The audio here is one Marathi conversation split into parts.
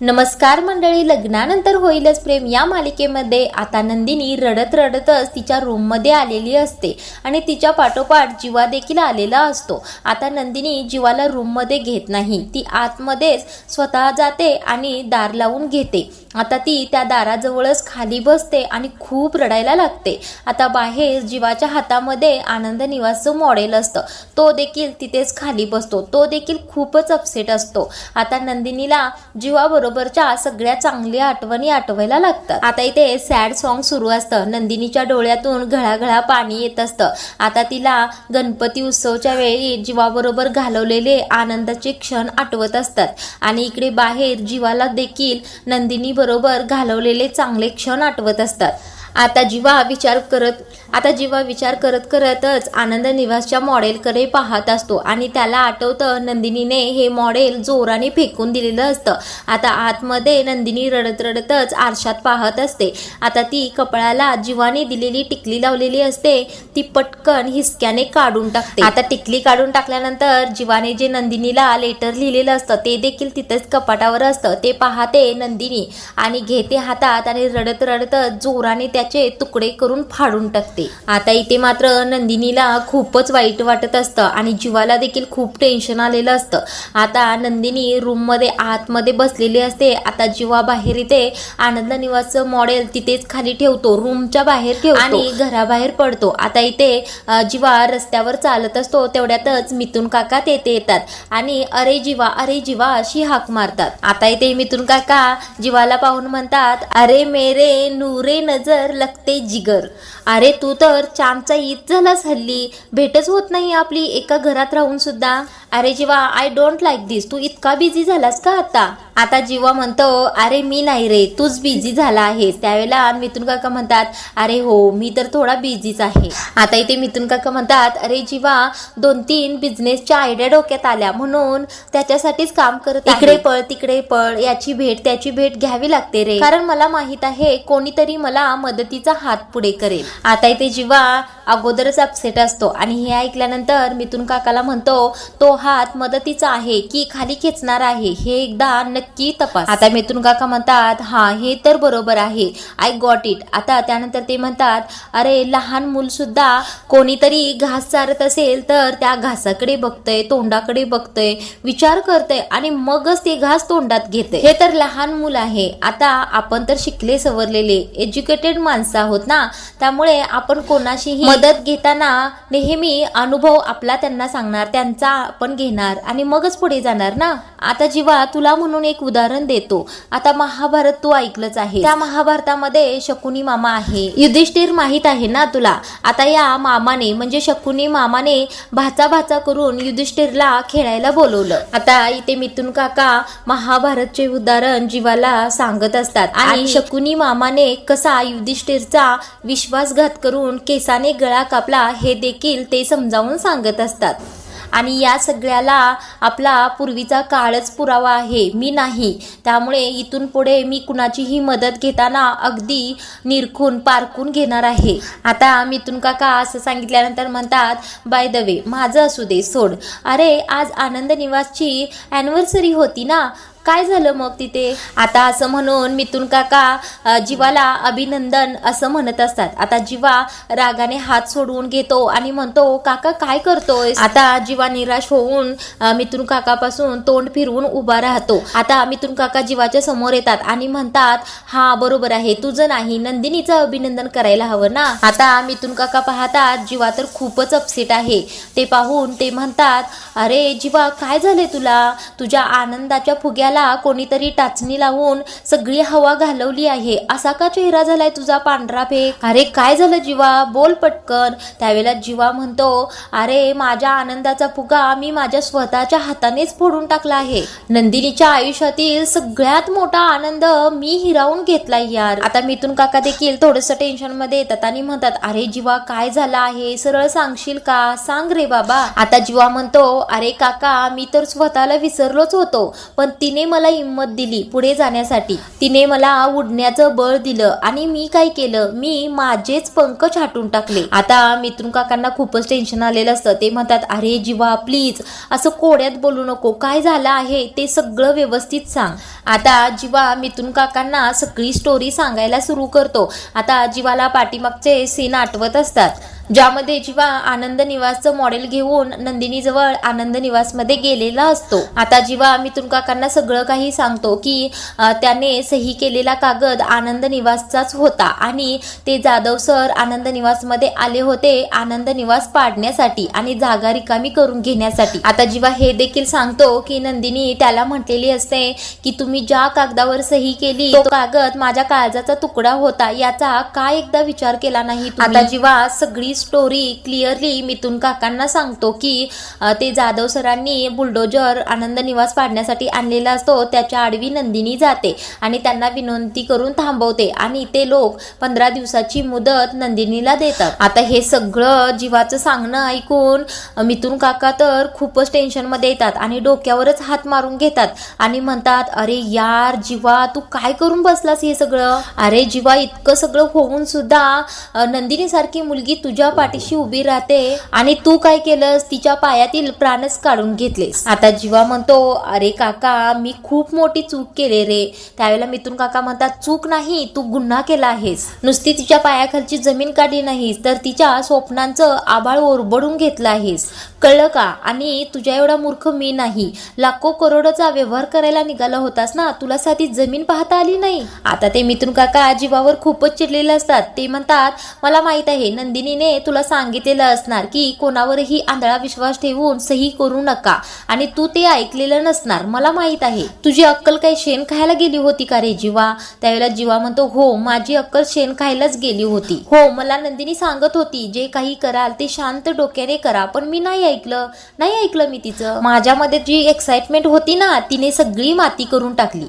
नमस्कार मंडळी लग्नानंतर होईलच प्रेम. या मालिकेमध्ये आता नंदिनी रडत रडतच तिच्या रूममध्ये आलेली असते आणि तिच्या पाठोपाठ जीवा देखील आलेला असतो. आता नंदिनी जीवाला रूममध्ये घेत नाही. ती आतमध्येच स्वतः जाते आणि दार लावून घेते. आता ती त्या दाराजवळच खाली बसते आणि खूप रडायला लागते. आता बाहेर जीवाच्या हातामध्ये आनंद निवासचं मॉडेल असतं. तो देखील तिथेच खाली बसतो. तो देखील खूपच अपसेट असतो. आता नंदिनीला बरोबरच्या सगळ्या चांगल्या आठवणी आठवायला लागतात. आता इथे सॅड सॉन्ग सुरू असतं. नंदिनीच्या डोळ्यातून घळाघळा पाणी येत असतं. आता तिला गणपती उत्सवच्या वेळी जीवाबरोबर घालवलेले आनंदाचे क्षण आठवत असतात. आणि इकडे बाहेर जीवाला देखील नंदिनी बरोबर घालवलेले चांगले क्षण आठवत असतात. आता जीवा विचार करत आता जीवा विचार करत करतच आनंद निवासच्या मॉडेलकडे पाहत असतो आणि त्याला आठवतं नंदिनीने हे मॉडेल जोराने फेकून दिलेलं असतं. आता आतमध्ये नंदिनी रडत रडतच आरशात पाहत असते. आता ती कपळाला जीवाने दिलेली टिकली लावलेली असते. ती पटकन हिसक्याने काढून टाकते. आता टिकली काढून टाकल्यानंतर जीवाने जे नंदिनीला लेटर लिहिलेलं असतं ते देखील तिथेच कपाटावर असतं. ते पाहते नंदिनी आणि घेते हातात आणि रडत रडतच जोराने त्याचे तुकडे करून फाडून टाकते. आता इथे मात्र नंदिनीला खूपच वाईट वाटत असतं आणि जीवाला देखील खूप टेन्शन आलेलं असतं. आता नंदिनी रूममध्ये आतमध्ये बसलेली असते. आता जीवा बाहेर इथे आनंद निवासचं मॉडेल तिथेच खाली ठेवतो. रूमच्या बाहेर ठेवतो. आणि घराबाहेर पडतो. आता इथे जीवा रस्त्यावर चालत असतो. तेवढ्यातच मिथून काका तेथे येतात. आणि अरे जीवा अरे जीवा अशी हाक मारतात. आता इथे मिथून काका जीवाला पाहून म्हणतात अरे मेरे नूरे नजर लगते जिगर. अरे तू तर चामचा ईद झालास हल्ली. भेटच होत नाही आपली एका घरात राहून सुद्धा. अरे जेव्हा आय डोंट लाईक दिस तू इतका बिझी झालास का आता? आता जीवा म्हणतो अरे मी नाही रे तूच बिझी झाला आहेस. त्यावेळेला मिथून काका म्हणतात अरे हो मी तर थोडा बिझीच आहे. आता इथे मिथून काका म्हणतात अरे जीवा दोन तीन बिझनेसच्या आयडिया डोक्यात आल्या म्हणून त्याच्यासाठीच काम करत इकडे पळ तिकडे पळ याची भेट त्याची भेट घ्यावी लागते रे. कारण मला माहीत आहे कोणीतरी मला मदतीचा हात पुढे करेल. आता इथे जीवा अगोदरच अपसेट असतो. आणि हे ऐकल्यानंतर मिथून काकाला म्हणतो तो हात मदतीचा आहे की खाली खेचणार आहे हे एकदा नक्की तपास. आता मिथून काका म्हणतात हा हे तर बरोबर आहे. आय गॉट इट आता त्यानंतर ते म्हणतात अरे लहान मूल सुद्धा कोणीतरी घास चारत असेल तर त्या घासाकडे बघतय तोंडाकडे बघतय विचार करतय आणि मगच ते घास तोंडात घेते हे तर लहान मूल आहे. आता आपण तर शिकले सवरलेले एज्युकेटेड माणसं आहोत ना? त्यामुळे आपण कोणाशीही मदत घेताना नेहमी अनुभव आपला त्यांना सांगणार त्यांचा आपण घेणार आणि मगच पुढे जाणार ना? आता जीवा तुला म्हणून एक उदाहरण देतो. आता महाभारत तू ऐकलंच आहे. त्या महाभारतामध्ये शकुनी मामा आहे. युधिष्ठिर माहीत आहे ना तुला? आता या मामाने म्हणजे शकुनी मामाने भाचा भाचा करून युधिष्ठिरला खेळायला बोलवलं. आता इथे मिथून काका महाभारतचे उदाहरण जीवाला सांगत असतात. आणि शकुनी मामाने कसा युधिष्ठिरचा विश्वासघात करून केसाने गळा कापला हे देखील ते समजावून सांगत असतात. आणि या सगळ्याला आपला पूर्वीचा काळच पुरावा आहे. मी नाही. त्यामुळे इथून पुढे मी कुणाचीही मदत घेताना अगदी निरखून पारखून घेणार आहे. आता मिथून काका असं सांगितल्यानंतर म्हणतात बाय द वे माझं असू दे सोड. अरे आज आनंद निवासची ॲनिव्हर्सरी होती ना? काय झालं मग तिथे? आता असं म्हणून मिथून काका जीवाला अभिनंदन असं म्हणत असतात. आता जीवा रागाने हात सोडवून घेतो आणि म्हणतो काका काय करतोय आता जीवा निराश होऊन मिथून काकापासून तोंड फिरवून उभा राहतो. आता मिथून काका जीवाच्या समोर येतात आणि म्हणतात हा बरोबर आहे. तुझं नाही. नंदिनीचं अभिनंदन करायला हवं ना? आता मिथून काका पाहतात जीवा तर खूपच अपसेट आहे. ते पाहून ते म्हणतात अरे जीवा काय झाले तुला? तुझ्या आनंदाच्या फुग्याला कोणीतरी टाचणी लावून सगळी हवा घालवली आहे. असा का चेहरा झालाय तुझा पांढरा फेक? अरे काय झालं जीवा? बोल पटकन. त्यावेळेला जीवा म्हणतो अरे माझ्या आनंदाचा फुगा मी माझ्या स्वतःच्या हातानेच फोडून टाकला आहे. नंदिनीच्या आयुष्यातील सगळ्यात मोठा आनंद मी हिरावून घेतलाय यार. आता मिथून काका देखील थोडस टेन्शनमध्ये येतात आणि म्हणतात अरे जीवा काय झालं आहे? सरळ सांगशील का? सांग रे बाबा. आता जीवा म्हणतो अरे काका मी तर स्वतःला विसरलोच होतो पण तिने तिने मला हिंमत दिली पुढे जाण्यासाठी. तिने मला उडण्याचं बळ दिलं आणि मी काय केलं? मी माझेच पंख छाटून टाकले. आता मिथून काकांना खूपच टेन्शन आलेलं असतं. ते म्हणतात अरे जीवा प्लीज असं कोड्यात बोलू नको. काय झालं आहे ते सगळं व्यवस्थित सांग. आता जीवा मिथुन काकांना सगळी स्टोरी सांगायला सुरू करतो. आता जीवाला पाठीमागचे सीन आठवत असतात. ज्यामध्ये जीवा आनंद निवासचं मॉडेल घेऊन नंदिनीजवळ आनंद निवासमध्ये गेलेला असतो. आता जीवा तुम काकांना सगळं काही सांगतो की त्याने सही केलेला कागद आनंद निवासचाच होता आणि ते जाधव सर आनंद निवासमध्ये आले होते आनंद निवास पाडण्यासाठी आणि जागा रिकामी करून घेण्यासाठी. आता जीवा हे देखील सांगतो की नंदिनी त्याला म्हटलेली असते की तुम्ही ज्या कागदावर सही केली तो कागद माझ्या काळजाचा तुकडा होता याचा काय एकदा विचार केला नाही आता जीवा सगळी स्टोरी क्लिअरली मिथून काकांना सांगतो की ते जाधव सरांनी बुलडोजर आनंद निवास पाडण्यासाठी आणलेला असतो. त्याच्या आडवी नंदिनी जाते आणि त्यांना विनंती करून थांबवते आणि ते लोक पंधरा दिवसाची मुदत नंदिनीला देतात. आता हे सगळं जीवाचं सांगणं ऐकून मिथून काका तर खूपच टेन्शनमध्ये येतात आणि डोक्यावरच हात मारून घेतात आणि म्हणतात अरे यार जीवा तू काय करून बसलास हे सगळं? अरे जीवा इतकं सगळं होऊन सुद्धा नंदिनीसारखी मुलगी तुझ्या पाठीशी उभी राहते. आणि तू काय केलंस? तिच्या पायातील प्राणच काढून घेतलेस. आता जीवा म्हणतो अरे काका मी खूप मोठी चूक केली रे. त्यावेळेला मिथून काका म्हणतात चूक नाही तू गुन्हा केला आहेस. नुसती तिच्या पायाखालची जमीन काढली नाहीस तर तिच्या स्वप्नांचं आभाळ ओरबडून घेतलं आहेस. कळलं का? आणि तुझ्या एवढा मूर्ख मी नाही. लाखो करोडचा व्यवहार करायला निघाला होतास ना? तुला साधी जमीन पाहता आली नाही. आता ते मिथून काका जीवावर खूपच चिडलेले असतात. ते म्हणतात मला माहीत आहे नंदिनीने तुला सांगितलेलं असणार की कोणावरही आंधळा विश्वास ठेवून सही करू नका. आणि तू ते ऐकलेलं नसणार मला माहीत आहे. तुझी अक्कल काही शेण खायला गेली होती का रे जीवा? त्यावेळेला जीवा म्हणतो हो माझी अक्कल शेण खायलाच गेली होती. हो मला नंदिनी सांगत होती जे काही कराल ते शांत डोक्याने करा पण मी नाही ऐकलं. नाही ऐकलं मी तिचं. माझ्यामध्ये जी एक्साइटमेंट होती ना तिने सगळी माती करून टाकली.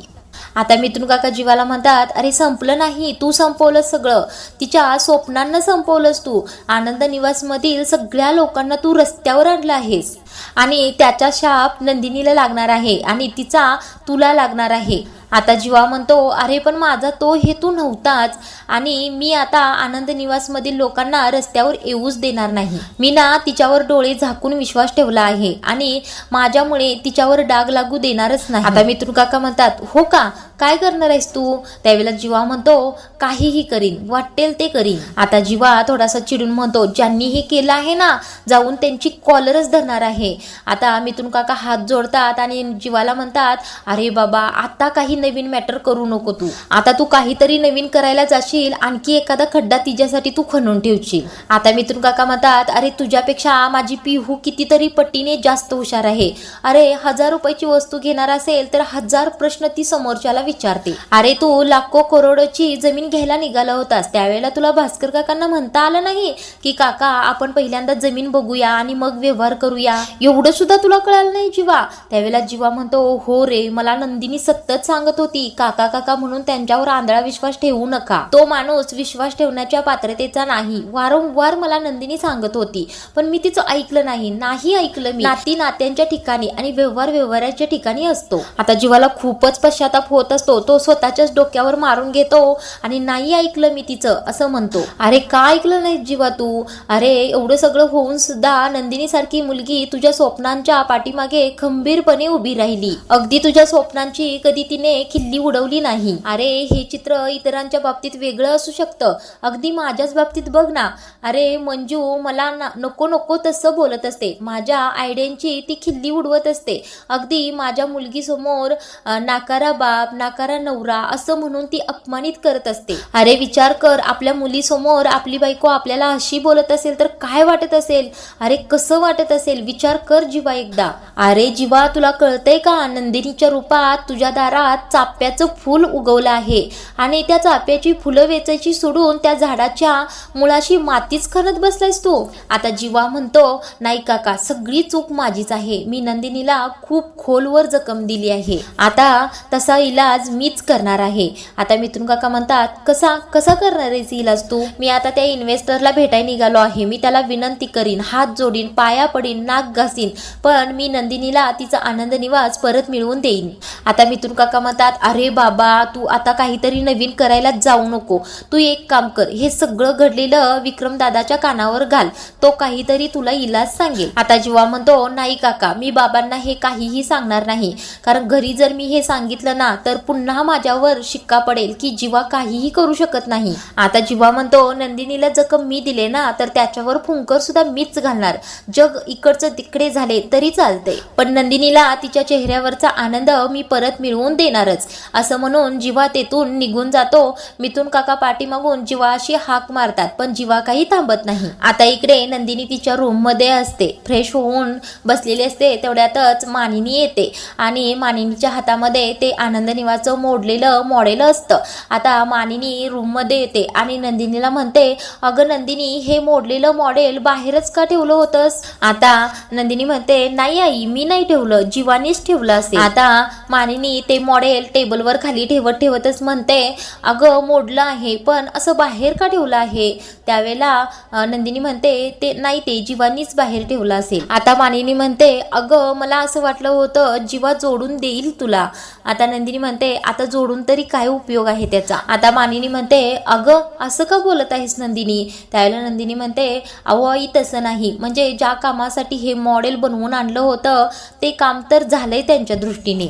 आता मिथुन काका जीवाला म्हणतात अरे संपलं नाही तू संपवलंस सगळं. तिच्या स्वप्नांना संपवलंस तू. आनंद निवासमधील सगळ्या लोकांना तू रस्त्यावर आणलं आहेस. आणि त्याचा शाप नंदिनीला लागणार आहे आणि तिचा तुला लागणार आहे. आता जीवा म्हणतो अरे पण माझा तो हेतू नव्हताच. आणि मी आता आनंद निवासमधील लोकांना रस्त्यावर येऊच देणार नाही. मी ना तिच्यावर डोळे झाकून विश्वास ठेवला आहे आणि माझ्यामुळे तिच्यावर डाग लागू देणारच नाही. आता मिथून काका म्हणतात हो का? काय करणार आहेस तू? त्यावेळेला जीवा म्हणतो काहीही करीन वाटेल ते करीन. आता जीवा थोडासा चिडून म्हणतो ज्यांनी हे केलं आहे ना जाऊन त्यांची कॉलरच धरणार आहे. आता मिथून काका हात जोडतात आणि जीवाला म्हणतात अरे बाबा आता काही नवीन मॅटर करू नको तू. आता तू काहीतरी नवीन करायला जाशील आणखी एखादा खड्डा तिच्यासाठी तू खणून ठेवशील. आता मिथून काका म्हणतात अरे तुझ्यापेक्षा माझी पिहू कितीतरी पट्टीने जास्त हुशार आहे. अरे हजार रुपयाची वस्तू घेणार असेल तर हजार प्रश्न ती समोरच्याला विचारते अरे तू लाखो करोडची जमीन घ्यायला निघाला होतास त्यावेळेला तुला भास्कर काकांना म्हणता आलं नाही की काका आपण पहिल्यांदा जमीन बघूया आणि मग व्यवहार करूया. एवढं सुद्धा तुला कळालं नाही जीवा. त्यावेळेला जीवा म्हणतो हो रे मला नंदिनी सतत सांगत होती काका काका म्हणून त्यांच्यावर आंधळा विश्वास ठेवू नका. तो माणूस विश्वास ठेवण्याच्या पात्रतेचा नाही वारंवार मला नंदिनी सांगत होती पण मी तिचं ऐकलं नाही नाही ऐकलं मी. नाती नात्यांच्या ठिकाणी आणि व्यवहार व्यवहाराच्या ठिकाणी असतो. आता जीवाला खूपच पश्चाताप होत असतो तो स्वतःच्याच डोक्यावर मारून घेतो आणि नाही ऐकलं मी तिचं असं म्हणतो. अरे का ऐकलं नाही जीवा तू? अरे एवढं सगळं होऊन सुद्धा नंदिनी सारखी मुलगी तुझ्या स्वप्नांच्या पाठीमागे खंबीरपणे उभी राहिली. अगदी तुझ्या स्वप्नांची कधी तिने खिल्ली उडवली नाही. अरे हे चित्र इतरांच्या बाबतीत वेगळं असू शकतं. अगदी माझ्याच बाबतीत बघ ना. अरे मंजू मला नको नको तसं बोलत असते. माझ्या आयडियांची ती खिल्ली उडवत असते. अगदी माझ्या मुलगीसमोर नाकारा बाप नाकारा नवरा असं म्हणून ती अपमानित करत असते. अरे विचार कर आपल्या मुलीसमोर आपली बायको आपल्याला अशी बोलत असेल तर काय वाटत असेल? अरे कसं वाटत असेल? विचार कर जीवा एकदा. अरे जीवा तुला कळतंय का? नंदिनीच्या रूपात तुझ्या दारात चाप्याचं फूल उगवलं आहे. आणि त्या चाप्याची फुलं वेचायची सोडून त्या झाडाच्या मुळाशी मातीच खणत बसलायस तू. आता जीवा म्हणतो नाही काका सगळी चूक माझीच आहे. मी नंदिनीला खूप खोलवर जखम दिली आहे. आता तसा इलाज मीच करणार आहे. आता मिथून काका म्हणतात कसा कसा करणार आहेस इलाज तू? मी आता त्या इन्व्हेस्टरला भेटाय निघालो आहे. मी त्याला विनंती करीन हात जोडीन पाया पडीन नाक घासीन. पण मी नंदिनीला तिचा आनंद निवास परत मिळवून देईन. आता मिथून काका म्हणतात अरे बाबा तू आता काहीतरी नवीन करायला जाऊ नको. तू एक काम कर हे सगळं घडलेलं विक्रम दादाच्या कानावर घाल. तो काहीतरी तुला इलाज सांगेल. आता जीवा म्हणतो नाही काका मी बाबांना हे काहीही सांगणार नाही. कारण घरी जर मी हे सांगितलं ना तर पुन्हा माझ्यावर शिक्का पडेल की जीवा काहीही करू शकत नाही. आता जीवा म्हणतो नंदिनीला जखम मी दिले ना तर त्याच्यावर फुंकर सुद्धा मीच घालणार. जग इकडचं तिकडे झाले तरी चालते पण नंदिनीला तिच्या चेहऱ्यावरचा आनंद मी परत मिळवून देणारच. असं म्हणून जिवा तेथून निघून जातो. मिथून काका पाठीमागून जिवा अशी हाक मारतात पण जिवा काही थांबत नाही. आता इकडे नंदिनी तिच्या रूममध्ये असते. फ्रेश होऊन बसलेली असते तेवढ्यातच मानिनी येते. आणि मानिनीच्या हातामध्ये ते आनंद निवाचं मोडलेलं मॉडेल असतं. आता मानिनी रूममध्ये येते आणि नंदिनीला म्हणते अगं नंदिनी हे मोडलेलं मॉडेल बाहेरच का ठेवलं होतंस? आता नंदिनी म्हणते नाही आई मी नाही ठेवलं जीवानीच ठेवलं असेल. आता मानिनी ते मॉडेल टेबलवर खाली ठेवत ठेवतच म्हणते अगं मोडलं आहे पण असं बाहेर का ठेवलं आहे? त्यावेळेला नंदिनी म्हणते ते नाही ते जीवानीच बाहेर ठेवलं असेल. आता मानिनी म्हणते अगं मला असं वाटलं होतं जीवा जोडून देईल तुला. आता नंदिनी म्हणते आता जोडून तरी काय उपयोग आहे त्याचा? आता मानिनी म्हणते अगं असं का बोलत आहेस नंदिनी? त्यावेळेला नंदिनी म्हणते अहो आई तसं नाही. म्हणजे ज्या कामासाठी हे मॉडेल बनवून आणलं होतं ते काम तर झालंय त्यांच्या दृष्टीने.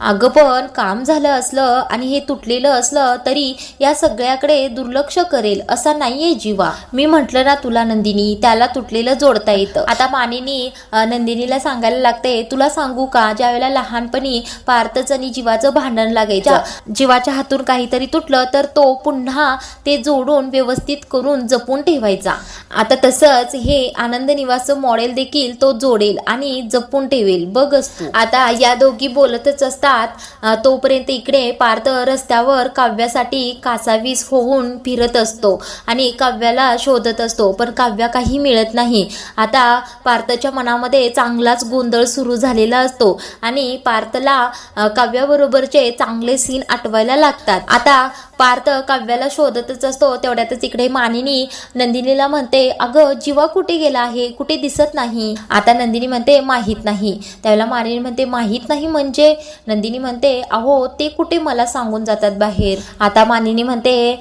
अगं पण काम झालं असलं आणि हे तुटलेलं असलं तरी या सगळ्याकडे दुर्लक्ष करेल असा नाहीये जीवा. मी म्हंटल ना तुला नंदिनी त्याला तुटलेलं जोडता येतं. आता मानिनी नंदिनीला सांगायला लागते तुला सांगू का ज्यावेळेला लहानपणी पार्थच आणि जीवाचं भांडण लागायचं जीवाच्या हातून काहीतरी तुटलं तर तो पुन्हा ते जोडून व्यवस्थित करून जपून ठेवायचा. आता तसंच हे आनंद निवासचं मॉडेल देखील तो जोडेल आणि जपून ठेवेल. बघच तू. आता या दोघी बोलतच असतात. असतात तोपर्यंत इकडे पार्थ रस्त्यावर काव्यासाठी कासावीस होऊन फिरत असतो आणि काव्याला शोधत असतो पण काव्या काही मिळत नाही. आता पार्थच्या मनामध्ये चांगलाच गोंधळ सुरू झालेला असतो आणि पार्थला काव्याबरोबरचे चांगले सीन आठवायला लागतात. आता पार्थ काव्याला शोधतच असतो. तेवढ्यातच इकडे मानिनी नंदिनीला म्हणते अगं जीवा कुठे गेला आहे? कुठे दिसत नाही? आता नंदिनी म्हणते माहीत नाही. त्यावेळेला मानिनी म्हणते माहीत नाही म्हणजे? नंदिनी म्हणते अहो ते कुठे मला सांगून जातात बाहेर? आता मानिनी म्हणते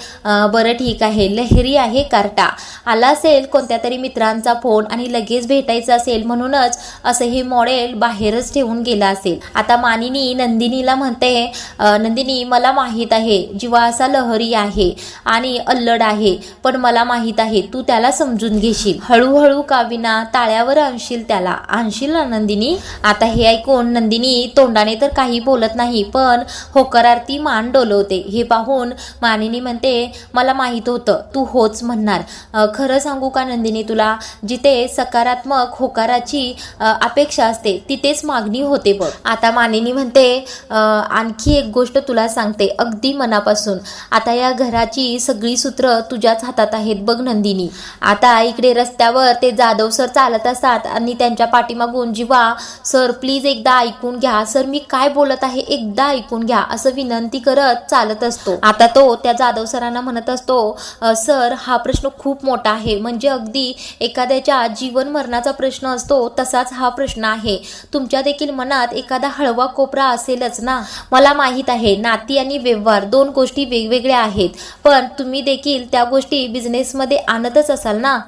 बरं ठीक आहे. लहरी आहे कार्टा. आला असेल कोणत्या तरी मित्रांचा फोन आणि लगेच भेटायचं असेल म्हणूनच असं हे मॉडेल बाहेरच ठेवून गेला असेल. आता मानिनी नंदिनीला म्हणते नंदिनी मला माहीत आहे. जीवा असा लहरी आहे आणि अल्लड आहे. पण मला माहीत आहे तू त्याला समजून घेशील. हळूहळू काविना ताळ्यावर आणशील त्याला. आणशील ना नंदिनी? आता हे ऐकून नंदिनी तोंडाने तर काही बोलत नाही पण होकारार्थी मान डोलवते. हे पाहून मानिनी म्हणते मला माहीत होतं तू होच म्हणणार. खरं सांगू का नंदिनी तुला? जिथे सकारात्मक होकाराची अपेक्षा असते तिथेच मागणी होते बघ. आता मानिनी म्हणते आणखी एक गोष्ट तुला सांगते. अगदी मनापासून. आता या घराची सगळी सूत्र तुझ्याच हातात आहेत बघ नंदिनी. आता इकडे रस्त्यावर ते जाधव सर चालत असतात आणि त्यांच्या पाठीमागून जीवा सर प्लीज एकदा ऐकून घ्या. सर मी काय बोलत आहे एकदा ऐकून घ्या असं विनंती करत चालत असतो. आता तो त्या जाधव सरांना म्हणत असतो सर हा प्रश्न खूप मोठा आहे. म्हणजे अगदी एखाद्याच्या जीवन मरणाचा प्रश्न असतो तसाच हा प्रश्न आहे. तुमच्या देखील मनात एखादा हळवा कोपरा असेलच ना? मला माहीत आहे नाती आणि व्यवहार दोन गोष्टी वेग वेगवेगळ्या आहेत. पण तुम्ही देखील त्या गोष्टी बिझनेसमध्ये आणतच असाल ना?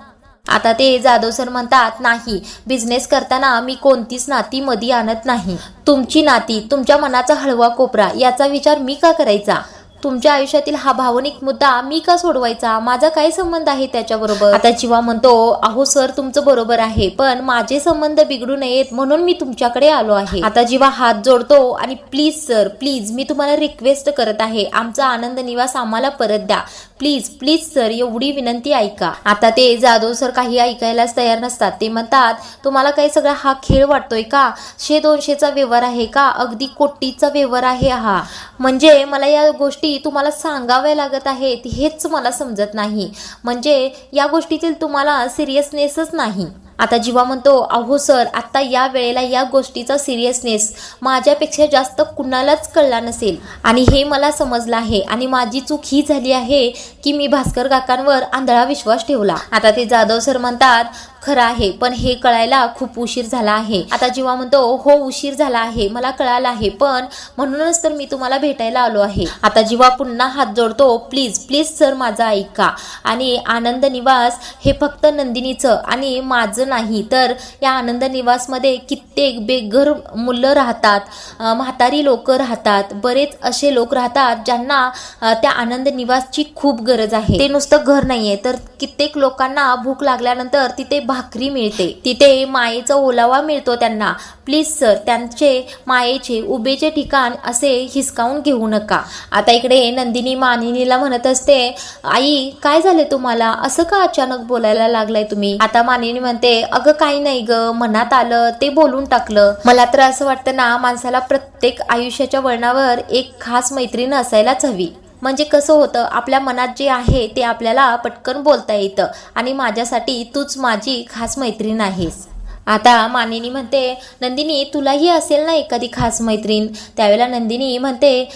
आता ते जाधव सर म्हणतात नाही बिझनेस करताना मी कोणतीच नाती मधी आणत नाही. तुमची नाती तुमच्या मनाचा हळवा कोपरा याचा विचार मी का करायचा? तुमच्या आयुष्यातील हा भावनिक मुद्दा मी का सोडवायचा? माझा काय संबंध आहे त्याच्याबरोबर? आता जीवा म्हणतो अहो सर तुमचं बरोबर आहे पण माझे संबंध बिघडू नयेत म्हणून मी तुमच्याकडे आलो आहे. आता जीवा हात जोडतो आणि प्लीज सर प्लीज मी तुम्हाला रिक्वेस्ट करत आहे. आमचा आनंद निवास आम्हाला परत द्या. प्लीज प्लीज सर एवढी विनंती ऐका. आता ते जाधव सर काही ऐकायलाच तयार नसतात. ते म्हणतात तुम्हाला काही सगळा हा खेळ वाटतोय का? शे दोनशेचा व्यवहार आहे का? अगदी कोटीचा व्यवहार आहे हा. म्हणजे मला या गोष्टी तुम्हाला सांगाव्या लागत आहेत हेच मला समजत नाही. म्हणजे या गोष्टीतील तुम्हाला सिरियसनेसच नाही. आता जीवा म्हणतो अहो सर आता या वेळेला या गोष्टीचा सिरियसनेस माझ्यापेक्षा जास्त कुणालाच कळला नसेल. आणि हे मला समजलं आहे. आणि माझी चूक ही झाली आहे की मी भास्कर काकांवर आंधळा विश्वास ठेवला. आता ते जाधव सर म्हणतात खरं आहे पण हे कळायला खूप उशीर झाला आहे. आता जेव्हा म्हणतो हो उशीर झाला आहे मला कळालं आहे पण म्हणूनच तर मी तुम्हाला भेटायला आलो आहे. आता जेव्हा पुन्हा हात जोडतो प्लीज प्लीज सर माझं ऐका. आणि आनंद निवास हे फक्त नंदिनीचं आणि माझं नाही तर या आनंद निवासमध्ये कित्येक बेघर मुलं राहतात म्हातारी लोक राहतात बरेच असे लोक राहतात ज्यांना त्या आनंद निवासची खूप गरज आहे. ते नुसतं घर नाहीये तर कित्येक लोकांना भूक लागल्यानंतर तिथे भाकरी मिळते. तिथे मायेचा ओलावा मिळतो त्यांना. प्लीज सर त्यांचे मायेचे उभेचे ठिकाण असे हिसकावून घेऊ नका. आता इकडे नंदिनी मानिनीला म्हणत असते आई काय झाले तुम्हाला? असं का अचानक बोलायला लागलाय तुम्ही? आता मानिनी म्हणते अगं काही नाही ग. मनात आलं ते बोलून टाकलं. मला तर असं वाटतं ना माणसाला प्रत्येक आयुष्याच्या वळणावर एक खास मैत्रीण असायलाच हवी. म्हणजे कसं होतं आपल्या मनात जे आहे ते आपल्याला पटकन बोलता येतं आणि माझ्यासाठी तूच माझी खास मैत्रीण आहेस. आता मानिनी म्हणते नंदिनी तुलाही असेल ना एखादी खास मैत्रीण? त्यावेळेला नंदिनी म्हणते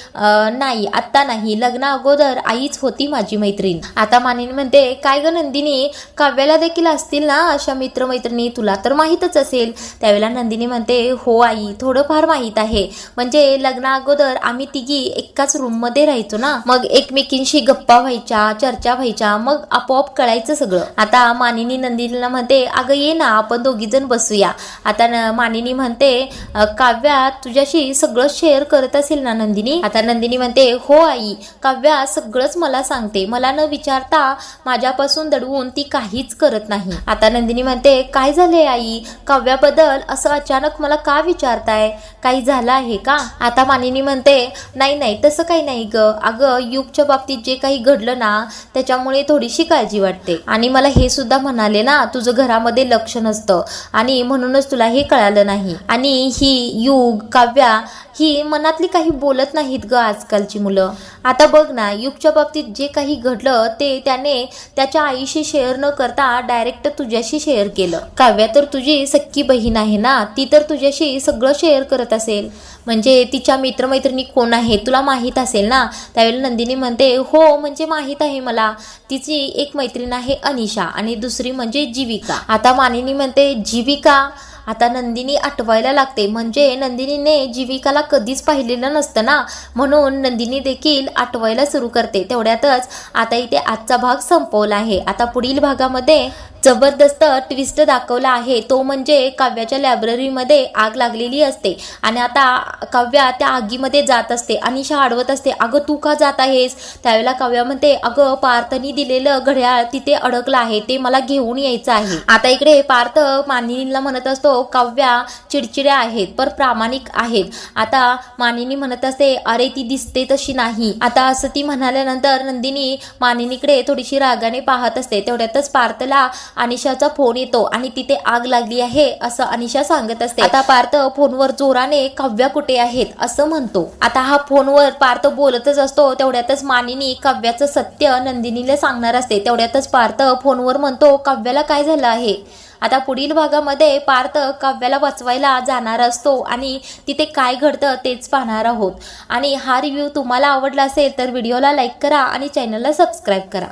नाही आत्ता नाही. लग्ना अगोदर आईच होती माझी मैत्रीण. आता मानिनी म्हणते काय ग नंदिनी? काव्याला देखील असतील ना अशा मित्रमैत्रिणी? तुला तर माहीतच असेल. त्यावेळेला नंदिनी म्हणते हो आई थोडंफार माहीत आहे. म्हणजे लग्ना अगोदर आम्ही तिघी एकाच रूममध्ये राहायचो ना. मग एकमेकींशी गप्पा व्हायच्या चर्चा व्हायच्या मग आपोआप कळायचं सगळं. आता मानिनी नंदिनीला म्हणते अगं ये ना आपण दोघी जण असूया आता न- मानिनी म्हणते काव्या तुझ्याशी सगळं शेअर करत असेल ना नंदिनी? आता नंदिनी म्हणते हो आई. काव्या सगळंच मला सांगते. मला न विचारता माझ्यापासून दडवून ती काहीच करत नाही. आता नंदिनी म्हणते काय झाले आई? काव्याबद्दल असं अचानक मला का विचारताय? काही झालं आहे का? आता मानिनी म्हणते नाही नाही तसं काही नाही ग. अगं युगच्या बाबतीत जे काही घडलं ना त्याच्यामुळे थोडीशी काळजी वाटते. आणि मला हे सुद्धा म्हणाले ना तुझं घरामध्ये लक्ष नसतं. आणि म्हणूनच तुला हे कळालं नाही. आणि ही युग काव्या ही मनातली काही बोलत नाहीत ग आजकालची मुलं. आता बघ ना युगच्या बाबतीत जे काही घडलं ते त्याने त्याच्या आईशी शेअर न करता डायरेक्ट तुझ्याशी शेअर केलं. काव्या तर तुझी सक्की बहीण आहे ना ती तर तुझ्याशी सगळं शेअर करत असेल. म्हणजे तिच्या मित्रमैत्रिणी कोण आहे तुला माहीत असेल ना? त्यावेळेला नंदिनी म्हणते हो म्हणजे माहीत आहे मला. तिची एक मैत्रीण आहे अनिशा आणि दुसरी म्हणजे जीविका. आता मानिनी म्हणते जीविका? आता नंदिनी आठवायला लागते. म्हणजे नंदिनीने जीविकाला कधीच पाहिलेलं नसतं ना? म्हणून नंदिनी देखील आठवायला सुरू करते. तेवढ्यातच आता इथे आजचा भाग संपवला आहे. आता पुढील भागामध्ये जबरदस्त ट्विस्ट दाखवला आहे. तो म्हणजे काव्याच्या लायब्ररीमध्ये आग लागलेली असते. आणि आता काव्या त्या आगीमध्ये जात असते अनिशा अडवत असते. अगं तू का जात आहेस? त्यावेळेला काव्या म्हणते अगं पार्थनी दिलेलं घड्याळ तिथे अडकलं आहे. ते मला घेऊन यायचं आहे. आता इकडे पार्थ मानिनीला म्हणत असतो काव्या चिडचिड्या आहेत पर प्रामाणिक आहेत. आता मानिनी म्हणत असते अरे ती दिसते तशी नाही. आता असं ती म्हणाल्यानंतर नंदिनी मानिनीकडे थोडीशी रागाने पाहत असते. तेवढ्यातच पार्थला अनिशाचा फोन येतो आणि तिथे आग लागली आहे असं अनिशा सांगत असते. आता पार्थ फोनवर जोराने काव्या कुठे आहेत असं म्हणतो. आता हा फोनवर पार्थ बोलतच असतो तेवढ्यातच मानिनी काव्याचं सत्य नंदिनीला सांगणार असते. तेवढ्यातच पार्थ फोनवर म्हणतो काव्याला काय झालं आहे? आता पुढील भागामध्ये पार्थ काव्याला वाचवायला जाणार असतो आणि तिथे काय घडतं तेच पाहणार आहोत. आणि हा रिव्ह्यू तुम्हाला आवडला असेल तर व्हिडिओला लाईक करा आणि चॅनलला सबस्क्राईब करा.